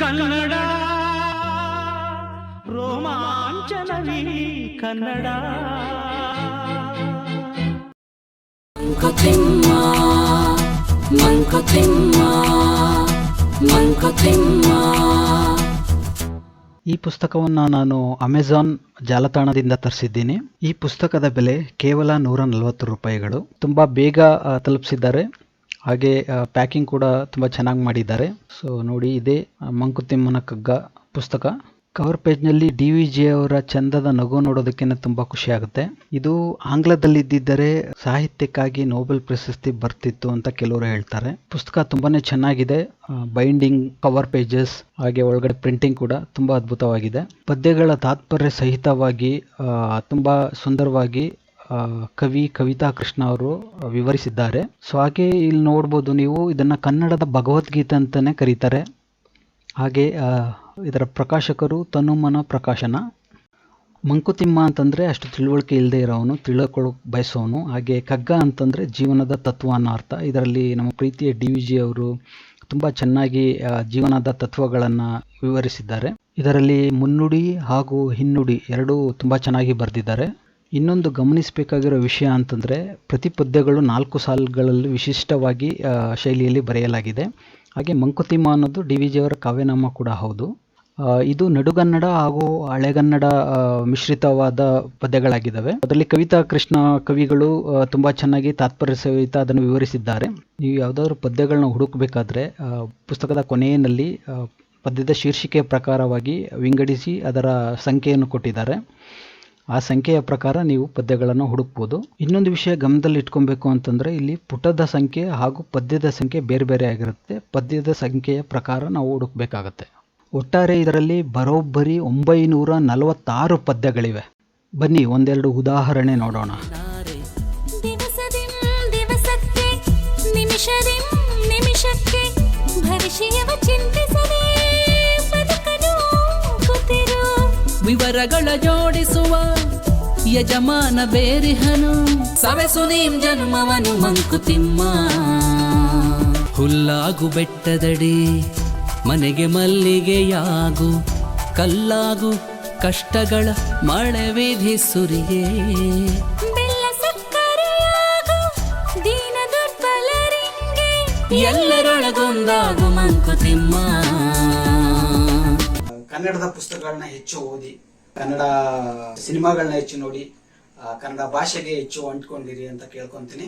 ಕನ್ನಡ ರೋಮಾಂಚನವಿ ಕನ್ನಡ. ಮಂಕುತಿಮ್ಮ ಮಂಕತಿಮ್ಮ ಮಂಕತಿಮ್ಮ ಈ ಪುಸ್ತಕವನ್ನು ನಾನು ಅಮೆಜಾನ್ ಜಾಲತಾಣದಿಂದ ತರಿಸಿದ್ದೀನಿ. ಈ ಪುಸ್ತಕದ ಬೆಲೆ ಕೇವಲ ನೂರ ನಲವತ್ತು ರೂಪಾಯಿಗಳು. ತುಂಬ ಬೇಗ ತಲುಪಿಸಿದ್ದಾರೆ. ಹಾಗೆ ಪ್ಯಾಕಿಂಗ್ ಕೂಡ ತುಂಬ ಚೆನ್ನಾಗಿ ಮಾಡಿದ್ದಾರೆ. ಸೊ ನೋಡಿ, ಇದೇ ಮಂಕುತಿಮ್ಮನ ಕಗ್ಗ ಪುಸ್ತಕ. ಕವರ್ ಪೇಜ್ನಲ್ಲಿ ಡಿ ವಿ ಜಿ ಅವರ ಚಂದದ ನಗು ನೋಡೋದಕ್ಕೆ ತುಂಬ ಖುಷಿ ಆಗುತ್ತೆ. ಇದು ಆಂಗ್ಲದಲ್ಲಿದ್ದಿದ್ದರೆ ಸಾಹಿತ್ಯಕ್ಕಾಗಿ ನೋಬೆಲ್ ಪ್ರಶಸ್ತಿ ಬರ್ತಿತ್ತು ಅಂತ ಕೆಲವರು ಹೇಳ್ತಾರೆ. ಪುಸ್ತಕ ತುಂಬಾನೇ ಚೆನ್ನಾಗಿದೆ. ಬೈಂಡಿಂಗ್ ಕವರ್ ಪೇಜಸ್ ಹಾಗೆ ಒಳಗಡೆ ಪ್ರಿಂಟಿಂಗ್ ಕೂಡ ತುಂಬಾ ಅದ್ಭುತವಾಗಿದೆ. ಪದ್ಯಗಳ ತಾತ್ಪರ್ಯ ಸಹಿತವಾಗಿ ತುಂಬಾ ಸುಂದರವಾಗಿ ಕವಿ ಕವಿತಾ ಕೃಷ್ಣ ಅವರು ವಿವರಿಸಿದ್ದಾರೆ. ಸೊ ಹಾಗೆ ಇಲ್ಲಿ ನೋಡ್ಬೋದು ನೀವು, ಇದನ್ನು ಕನ್ನಡದ ಭಗವದ್ಗೀತೆ ಅಂತಲೇ ಕರೀತಾರೆ. ಹಾಗೆ ಇದರ ಪ್ರಕಾಶಕರು ತನುಮನ ಪ್ರಕಾಶನ. ಮಂಕುತಿಮ್ಮ ಅಂತಂದರೆ ಅಷ್ಟು ತಿಳುವಳಿಕೆ ಇಲ್ಲದೆ ಇರೋವನು, ತಿಳ್ಕೊಳ್ಳೋಕೆ ಬಯಸೋನು ಹಾಗೆ ಕಗ್ಗ ಅಂತಂದರೆ ಜೀವನದ ತತ್ವ ಅನ್ನೋ ಅರ್ಥ. ಇದರಲ್ಲಿ ನಮ್ಮ ಪ್ರೀತಿಯ ಡಿ ವಿ ಜಿ ಅವರು ತುಂಬ ಚೆನ್ನಾಗಿ ಜೀವನದ ತತ್ವಗಳನ್ನು ವಿವರಿಸಿದ್ದಾರೆ. ಇದರಲ್ಲಿ ಮುನ್ನುಡಿ ಹಾಗೂ ಹಿನ್ನುಡಿ ಎರಡೂ ತುಂಬ ಚೆನ್ನಾಗಿ ಬರೆದಿದ್ದಾರೆ. ಇನ್ನೊಂದು ಗಮನಿಸಬೇಕಾಗಿರೋ ವಿಷಯ ಅಂತಂದರೆ ಪ್ರತಿ ಪದ್ಯಗಳು ನಾಲ್ಕು ಸಾಲುಗಳಲ್ಲಿ ವಿಶಿಷ್ಟವಾಗಿ ಶೈಲಿಯಲ್ಲಿ ಬರೆಯಲಾಗಿದೆ. ಹಾಗೆ ಮಂಕುತಿಮ್ಮ ಅನ್ನೋದು ಡಿ ವಿ ಜಿಯವರ ಕಾವ್ಯನಾಮ ಕೂಡ ಹೌದು. ಇದು ನಡುಗನ್ನಡ ಹಾಗೂ ಹಳೆಗನ್ನಡ ಮಿಶ್ರಿತವಾದ ಪದ್ಯಗಳಾಗಿದ್ದಾವೆ. ಅದರಲ್ಲಿ ಕವಿತಾ ಕೃಷ್ಣ ಕವಿಗಳು ತುಂಬಾ ಚೆನ್ನಾಗಿ ತಾತ್ಪರ್ಯ ಸಹಿತ ಅದನ್ನು ವಿವರಿಸಿದ್ದಾರೆ. ನೀವು ಯಾವುದಾದ್ರು ಪದ್ಯಗಳನ್ನ ಹುಡುಕಬೇಕಾದ್ರೆ ಪುಸ್ತಕದ ಕೊನೆಯಲ್ಲಿ ಪದ್ಯದ ಶೀರ್ಷಿಕೆಯ ಪ್ರಕಾರವಾಗಿ ವಿಂಗಡಿಸಿ ಅದರ ಸಂಖ್ಯೆಯನ್ನು ಕೊಟ್ಟಿದ್ದಾರೆ. ಆ ಸಂಖ್ಯೆಯ ಪ್ರಕಾರ ನೀವು ಪದ್ಯಗಳನ್ನು ಹುಡುಕ್ಬೋದು. ಇನ್ನೊಂದು ವಿಷಯ ಗಮನದಲ್ಲಿ ಇಟ್ಕೊಬೇಕು ಅಂತಂದ್ರೆ ಇಲ್ಲಿ ಪುಟದ ಸಂಖ್ಯೆ ಹಾಗೂ ಪದ್ಯದ ಸಂಖ್ಯೆ ಬೇರೆ ಬೇರೆ ಆಗಿರುತ್ತೆ. ಪದ್ಯದ ಸಂಖ್ಯೆಯ ಪ್ರಕಾರ ನಾವು ಹುಡುಕ್ಬೇಕಾಗತ್ತೆ. ಒಟ್ಟಾರೆ ಇದರಲ್ಲಿ ಬರೋಬ್ಬರಿ ಒಂಬೈನೂರ ನಲವತ್ತಾರು ಪದ್ಯಗಳಿವೆ. ಬನ್ನಿ ಒಂದೆರಡು ಉದಾಹರಣೆ ನೋಡೋಣ. ವಿವರಗಳ ಜೋಡಿಸುವ ಯಜಮಾನ ಬೇರಿಹನು ಸವೆಸು ನೀಂ ಜನ್ಮವನು ಮಂಕುತಿಮ್ಮ ಹುಲ್ಲಾಗು ಬೆಟ್ಟದಡಿ ಮನೆಗೆ ಮಲ್ಲಿಗೆಯಾಗು ಕಲ್ಲಾಗು ಕಷ್ಟಗಳ ಮಳೆ ವಿಧಿಸುರಿಯೇ ಬೆಲ್ಲ ಸಕ್ಕರೆಯಾಗು ದೀನ ದುರ್ಬಲರಿಂಗೆ ಎಲ್ಲರೊಳಗೊಂದಾಗು ಮಂಕುತಿಮ್ಮ ಕನ್ನಡದ ಪುಸ್ತಕಗಳನ್ನ ಹೆಚ್ಚು ಓದಿ ಕನ್ನಡ ಸಿನಿಮಾಗಳನ್ನ ಹೆಚ್ಚು ನೋಡಿ ಕನ್ನಡ ಭಾಷೆಗೆ ಹೆಚ್ಚು ಅಂಟ್ಕೊಂಡಿರಿ ಅಂತ ಕೇಳ್ಕೊಂತೀನಿ.